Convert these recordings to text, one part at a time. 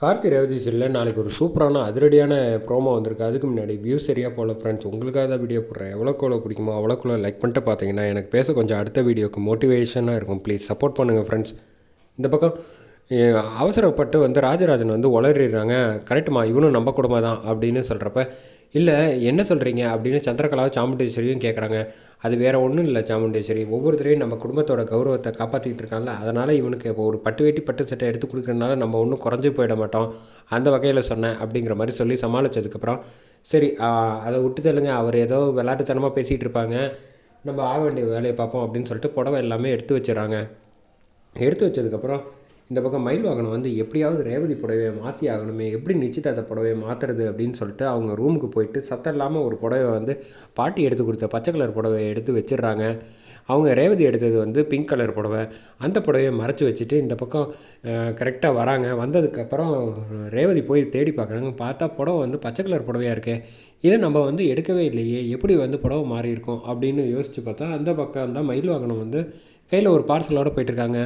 கார்த்தி ரேவதி சில்ல நாளைக்கு ஒரு சூப்பரான அதிரடியான ப்ரோமோ வந்திருக்கு. அதுக்கு முன்னாடி வியூ சரியாக போகல ஃப்ரெண்ட்ஸ் உங்களுக்காக தான் வீடியோ போடுறேன். எவ்வளோக்கு எவ்வளோ பிடிக்குமோ அவ்வளோக்குள்ள லைக் பண்ணிட்டு பார்த்தீங்கன்னா எனக்கு பேச கொஞ்சம் அடுத்த வீடியோக்கு மோட்டிவேஷனாக இருக்கும். ப்ளீஸ் சப்போர்ட் பண்ணுங்கள் ஃப்ரெண்ட்ஸ் இந்த பக்கம் அவசரப்பட்டு வந்து ராஜராஜன் வந்து உளறிடுறாங்க. கரெக்டுமா இவனும் நம்ம தான் அப்படின்னு சொல்கிறப்ப இல்லை என்ன சொல்கிறீங்க அப்படின்னு சந்திரகலாவும் சாமுண்டேஸ்வரியும் கேட்குறாங்க அது வேறு ஒன்றும் இல்லை சாமுண்டேஸ்வரி. ஒவ்வொருத்தரையும் நம்ம குடும்பத்தோட கௌரவத்தை காப்பாற்றிக்கிட்டு இருக்காங்கல்ல அதனால் இவனுக்கு இப்போ ஒரு பட்டு வேட்டி பட்டு சட்டை எடுத்து கொடுக்கறனால நம்ம ஒன்றும் குறைஞ்சி போயிட மாட்டோம். அந்த வகையில் சொன்னேன் அப்படிங்கிற மாதிரி சொல்லி சமாளித்ததுக்கப்புறம் சரி அதை விட்டு தள்ளுங்க அவர் ஏதோ விளையாட்டுத்தனமாக பேசிகிட்டு இருப்பாங்க. நம்ம ஆக வேண்டிய வேலையை பார்ப்போம் அப்படின்னு சொல்லிட்டு புடவை எல்லாமே எடுத்து வச்சிடறாங்க. எடுத்து வச்சதுக்கப்புறம் இந்த பக்கம் மயில் வாகனம் வந்து எப்படியாவது ரேவதி புடவையை மாற்றி ஆகணுமே எப்படி நிச்சயதார்த்த புடவையை மாற்றுறது அப்படின்னு சொல்லிட்டு அவங்க ரூமுக்கு போயிட்டு சத்தம் இல்லாமல் ஒரு புடவை வந்து பாட்டி எடுத்து கொடுத்த பச்சை கலர் புடவையை எடுத்து வச்சிடுறாங்க. அவங்க ரேவதி எடுத்தது வந்து பிங்க் கலர் புடவை. அந்த புடவையை மறைச்சி வச்சுட்டு இந்த பக்கம் கரெக்டாக வராங்க. வந்ததுக்கப்புறம் ரேவதி போய் தேடி பார்க்குறாங்க. பார்த்தா புடவை வந்து பச்சை கலர் புடவையாக இருக்கே. இதை நம்ம வந்து எடுக்கவே இல்லையே. எப்படி வந்து புடவை மாறி இருக்கும் அப்படின்னு யோசித்து பார்த்தா அந்த பக்கம் தான் மயில் வாகனம் வந்து கையில் ஒரு பார்சலோடு போயிட்டுருக்காங்க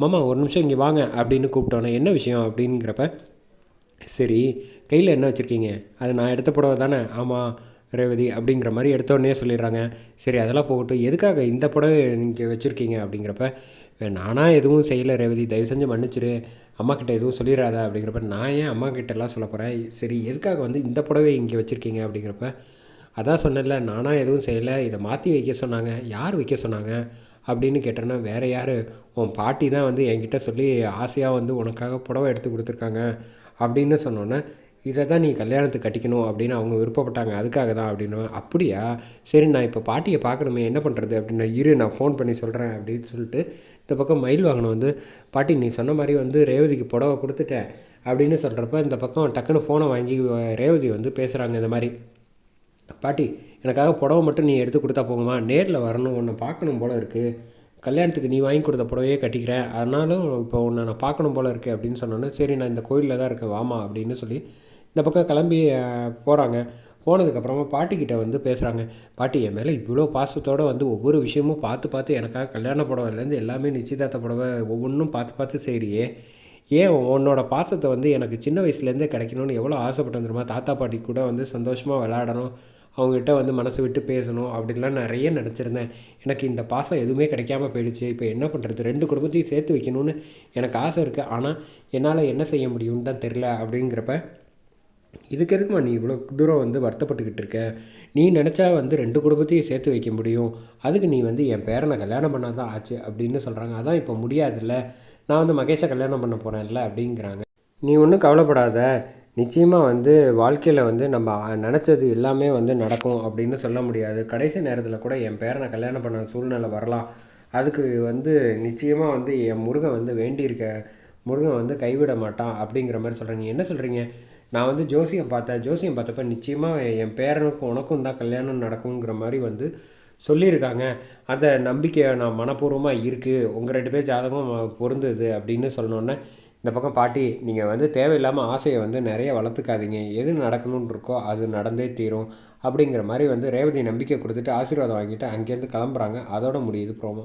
மாமா ஒரு நிமிஷம் இங்கே வாங்க அப்படின்னு கூப்பிட்டோன்னே என்ன விஷயம்? அப்படிங்கிறப்ப சரி கையில் என்ன வச்சுருக்கீங்க? அது நான் எடுத்த புடவை தானே. ஆமாம் ரேவதி அப்படிங்கிற மாதிரி எடுத்தோடனே சொல்லிடுறாங்க. சரி அதெல்லாம் போகட்டும். எதுக்காக இந்த புடவை நீங்கள் வச்சுருக்கீங்க? அப்படிங்கிறப்ப நானாக எதுவும் செய்யலை ரேவதி. தயவு செஞ்சு மன்னிச்சிரு. அம்மாக்கிட்ட எதுவும் சொல்லிடாத. அப்படிங்கிறப்ப நான் ஏன் அம்மா எல்லாம் சொல்ல போகிறேன் சரி எதுக்காக வந்து இந்த புடவை இங்கே வச்சுருக்கீங்க? அப்படிங்கிறப்ப அதான் சொன்னேன்ல நானாக எதுவும் செய்யலை. இதை மாற்றி வைக்க சொன்னாங்க. யார் வைக்க சொன்னாங்க? அப்படின்னு கேட்டேன்னா வேறு யார்? உன் பாட்டி தான் வந்து என்கிட்ட சொல்லி ஆசையாக வந்து உனக்காக புடவை எடுத்து கொடுத்துருக்காங்க. அப்படின்னு சொன்னோன்னே இதை தான் நீ கல்யாணத்துக்கு கட்டிக்கணும் அப்படின்னு அவங்க விருப்பப்பட்டாங்க. அதுக்காக தான் அப்படின்னு. அப்படியா? சரி நான் இப்போ பாட்டியை பார்க்கணுமே. என்ன பண்ணுறது அப்படின்னு இரு நான் ஃபோன் பண்ணி சொல்கிறேன் அப்படின்னு சொல்லிட்டு இந்த பக்கம் மயில் வாகனம் வந்து பாட்டி நீ சொன்ன மாதிரி வந்து ரேவதிக்கு புடவை கொடுத்துட்டேன் அப்படின்னு சொல்கிறப்ப இந்த பக்கம் டக்குன்னு ஃபோனை வாங்கி ரேவதி வந்து பேசுகிறாங்க இந்த மாதிரி. பாட்டி எனக்காக புடவை மட்டும் நீ எடுத்து கொடுத்தா போகுமா நேரில் வரணும் உன்னை பார்க்கணும் போல் இருக்குது கல்யாணத்துக்கு நீ வாங்கி கொடுத்த புடவையே கட்டிக்கிறேன். அதனாலும் இப்போ உன்னை நான் பார்க்கணும் போல் இருக்குது அப்படின்னு சொன்னோன்னே சரி நான் இந்த கோயிலில் தான் இருக்கேன் வாமா அப்படின்னு சொல்லி இந்த பக்கம் கிளம்பி போகிறாங்க போனதுக்கப்புறமா பாட்டிக்கிட்ட வந்து பேசுகிறாங்க பாட்டி என் மேலே இவ்வளோ பாசத்தோடு வந்து ஒவ்வொரு விஷயமும் பார்த்து பார்த்து எனக்காக கல்யாண புடவைலேருந்து எல்லாமே நிச்சயதார்த்த புடவை ஒவ்வொன்றும் பார்த்து பார்த்து செய்கிறியே ஏன் உன்னோட பாசத்தை வந்து எனக்கு சின்ன வயசுலேருந்தே கிடைக்கணும்னு எவ்வளோ ஆசைப்பட்டு வந்துருமா தாத்தா பாட்டி கூட வந்து சந்தோஷமாக விளையாடணும். அவங்ககிட்ட வந்து மனசு விட்டு பேசணும் அப்படின்லாம் நிறைய நினச்சிருந்தேன். எனக்கு இந்த பாசம் எதுவுமே கிடைக்காம போயிடுச்சு. இப்போ என்ன பண்ணுறது ரெண்டு குடும்பத்தையும் சேர்த்து வைக்கணும்னு எனக்கு ஆசை இருக்குது ஆனால் என்னால் என்ன செய்ய முடியும்னு தான் தெரில அப்படிங்கிறப்ப இதுக்கு எதுக்குமா நீ இவ்வளோ தூரம் வந்து வருத்தப்பட்டுக்கிட்டு இருக்க? நீ நினச்சா வந்து ரெண்டு குடும்பத்தையும் சேர்த்து வைக்க முடியும். அதுக்கு நீ வந்து என் பேரனை கல்யாணம் பண்ணால் தான் ஆச்சு அப்படின்னு சொல்கிறாங்க அதான் இப்போ முடியாதுல்ல. நான் வந்து மகேஷை கல்யாணம் பண்ண போகிறேன்ல அப்படிங்கிறாங்க. நீ ஒன்றும் கவலைப்படாத. நிச்சயமாக வந்து வாழ்க்கையில் வந்து நம்ம நினச்சது எல்லாமே வந்து நடக்கும் அப்படின்னு சொல்ல முடியாது. கடைசி நேரத்தில் கூட என் பேரனை கல்யாணம் பண்ண சூழ்நிலை வரலாம். அதுக்கு வந்து நிச்சயமாக வந்து என் முருகன் வந்து வேண்டியிருக்க முருகன் வந்து கைவிட மாட்டான் அப்படிங்கிற மாதிரி சொல்கிறீங்க என்ன சொல்கிறீங்க நான் வந்து ஜோசியம் பார்த்தேன். ஜோசியம் பார்த்தப்ப நிச்சயமாக என் பேரனுக்கும் உனக்கும் தான் கல்யாணம் நடக்குங்கிற மாதிரி வந்து சொல்லியிருக்காங்க. அந்த நம்பிக்கை நான் மனப்பூர்வமாக இருக்குது உங்கள் ரெண்டு பேர் ஜாதகம் பொருந்துது அப்படின்னு சொன்னோன்னே இந்த பக்கம் பாட்டி நீங்கள் வந்து தேவையில்லாமல் ஆசையை வந்து நிறைய வளர்த்துக்காதீங்க. எது நடக்கணும்னு இருக்கோ அது நடந்தே தீரும் அப்படிங்கிற மாதிரி வந்து ரேவதி நம்பிக்கை கொடுத்துட்டு ஆசீர்வாதம் வாங்கிட்டு அங்கேருந்து கிளம்புறாங்க. அதோட முடியுது ப்ரோமோ